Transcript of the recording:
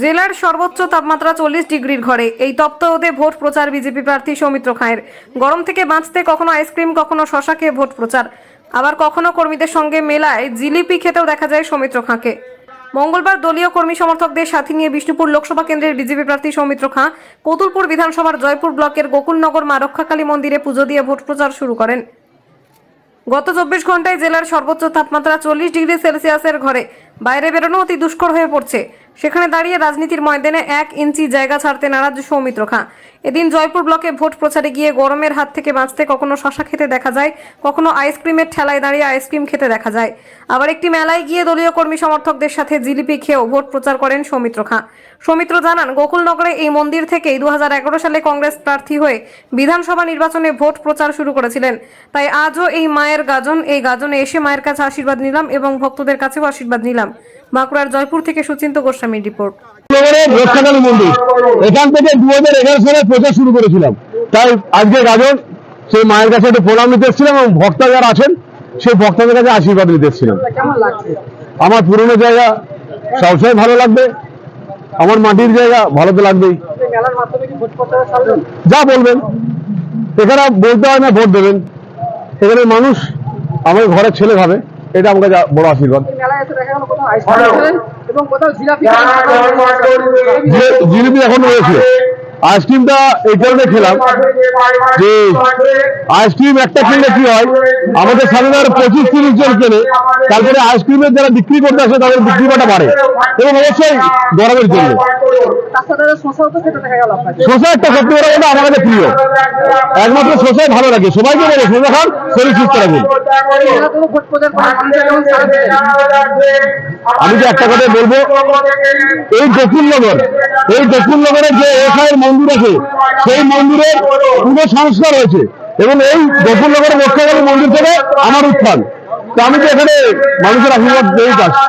জেলার সর্বোচ্চ তাপমাত্রা চল্লিশ ডিগ্রির ঘরে। এই তপ্ত রোদে ভোট প্রচার বিজেপি প্রার্থী সৌমিত্র খাঁয়ের। গরম থেকে বাঁচতে কখনো আইসক্রিম, কখনো শশা খেয়ে ভোট প্রচার। আবার কখনো কর্মীদের সঙ্গে মেলায় জিলিপি খেতেও দেখা যায় সৌমিত্র খাঁকে। মঙ্গলবার দলীয় কর্মী সমর্থকদের সাথে নিয়ে বিষ্ণুপুর লোকসভা কেন্দ্রের বিজেপি প্রার্থী সৌমিত্র খাঁ কতুলপুর বিধানসভার জয়পুর ব্লকের গোকুলনগর মা রক্ষাকালী মন্দিরে পুজো দিয়ে ভোট প্রচার শুরু করেন। গত চব্বিশ ঘন্টায় জেলার সর্বোচ্চ তাপমাত্রা চল্লিশ ডিগ্রি সেলসিয়াসের ঘরে। বাইরে বেরোনো অতি দুষ্কর হয়ে পড়ছে। সেখানে দাঁড়িয়ে রাজনীতির ময়দানে এক ইঞ্চি জায়গা ছাড়তে নারাজ সৌমিত্র খাঁ। এদিন জয়পুর ব্লকে ভোট প্রচারে গিয়ে গরমের হাত থেকে বাঁচতে কখনো শশা খেতে দেখা যায়, কখনো আইসক্রিমের ঠেলায় দাঁড়িয়ে আইসক্রিম খেতে দেখা যায়। আবার একটি মেলায় গিয়ে দলীয় কর্মী সমর্থকদের সাথে জিলিপি খেয়েও ভোট প্রচার করেন সৌমিত্র খাঁ। সৌমিত্র জানান, গোকুলনগরে এই মন্দির থেকেই দু হাজার এগারো সালে কংগ্রেস প্রার্থী হয়ে বিধানসভা নির্বাচনে ভোট প্রচার শুরু করেছিলেন। তাই আজও এই মায়ের গাজন, এই গাজনে এসে মায়ের কাছে আশীর্বাদ নিলাম এবং ভক্তদের কাছেও আশীর্বাদ নিলাম। বাঁকুড়ার জয়পুর থেকে সুচিন্ত গোস্বামীর রিপোর্ট। রক্ষাকালী মন্দির। এখান থেকে দু হাজার এগারো সালে প্রচার শুরু করেছিলাম। তাই আজকে গাজন সেই মায়ের কাছে একটু প্রণাম নিতে এসেছিলাম এবং ভক্তা যারা আছেন সেই ভক্তদের কাছে আশীর্বাদ নিতে এসেছিলাম। আমার পুরনো জায়গা সবসময় ভালো লাগবে। আমার মাটির জায়গা ভালো তো লাগবেই। যা বলবেন। এখানে বলতে হয় না ভোট দেবেন। এখানে মানুষ আমার ঘরের ছেলে ভাবে। এটা আমার কাছে বড় আশীর্বাদ। জিলাপি এখন রয়েছে। আইসক্রিমটা এই কারণে খেলাম যে আইসক্রিম একটা কিনলে কি হয়? আমাদের সামনে আর পঁচিশ তিরিশ জন কেনে তারপরে আইসক্রিমের যারা বিক্রি করতে আসে তাদের বিক্রিটা বাড়ে। এবং অবশ্যই গরমের জন্য। শসা একটা সত্যি কথা বলতে আমার কাছে প্রিয়। একমাত্র শসাই ভালো লাগে। সবাইকে বলে শসা খান, শরীর সুস্থ রাখুন? আমি যে একটা কথা বলব, এই গোকুলনগর এই গোকুলনগরের যে এসআইয়ের মন্দির আছে, সেই মন্দিরের পুরো সংস্কার হয়েছে। এবং এই গোকুলনগরের রক্ষাকালী মন্দির থেকে আমার উত্থান। তো আমি তো এখানে মানুষের আশীর্বাদ পেয়েই আসছি